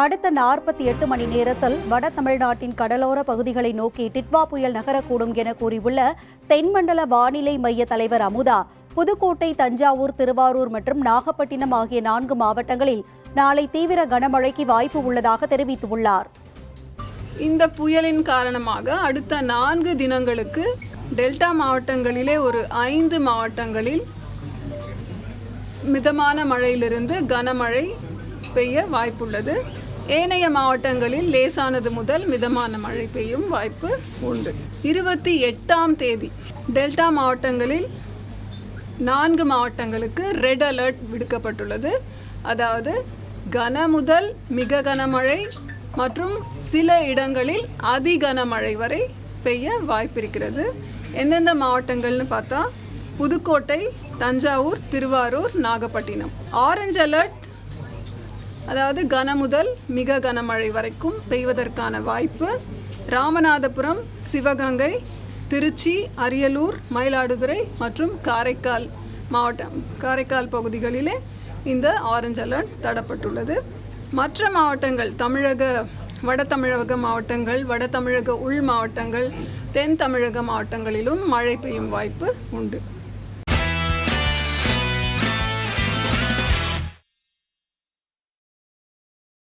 அடுத்த நாற்பத்தி எட்டு மணி நேரத்தில் வட தமிழ்நாட்டின் கடலோர பகுதிகளை நோக்கி டிட்வா புயல் நகரக்கூடும் என கூறியுள்ள தென்மண்டல வானிலை மைய தலைவர் அமுதா புதுக்கோட்டை தஞ்சாவூர் திருவாரூர் மற்றும் நாகப்பட்டினம் ஆகிய நான்கு மாவட்டங்களில் நாளை தீவிர கனமழைக்கு வாய்ப்பு உள்ளதாக தெரிவித்துள்ளார். இந்த புயலின் காரணமாக அடுத்த நான்கு தினங்களுக்கு டெல்டா மாவட்டங்களிலே ஒரு ஐந்து மாவட்டங்களில் மிதமான மழையிலிருந்து கனமழை பெய்ய வாய்ப்புள்ளது. ஏனைய மாவட்டங்களில் லேசானது முதல் மிதமான மழை பெய்யும் வாய்ப்பு உண்டு. இருபத்தி எட்டாம் தேதி டெல்டா மாவட்டங்களில் நான்கு மாவட்டங்களுக்கு ரெட் அலர்ட் விடுக்கப்பட்டுள்ளது. அதாவது கன முதல் மிக கனமழை மற்றும் சில இடங்களில் அதி கனமழை வரை பெய்ய வாய்ப்பிருக்கிறது. எந்தெந்த மாவட்டங்கள்னு பார்த்தா புதுக்கோட்டை தஞ்சாவூர் திருவாரூர் நாகப்பட்டினம். ஆரஞ்சு அலர்ட் அதாவது கன முதல் மிக கனமழை வரைக்கும் பெய்வதற்கான வாய்ப்பு. ராமநாதபுரம் சிவகங்கை திருச்சி அரியலூர் மயிலாடுதுறை மற்றும் காரைக்கால் மாவட்டம் காரைக்கால் பகுதிகளிலே இந்த ஆரஞ்சு அலர்ட் தடப்பட்டுள்ளது. மற்ற மாவட்டங்கள் தமிழக வட தமிழக மாவட்டங்கள் வட தமிழக உள் மாவட்டங்கள் தென் தமிழக மாவட்டங்களிலும் மழை பெய்யும் வாய்ப்பு உண்டு.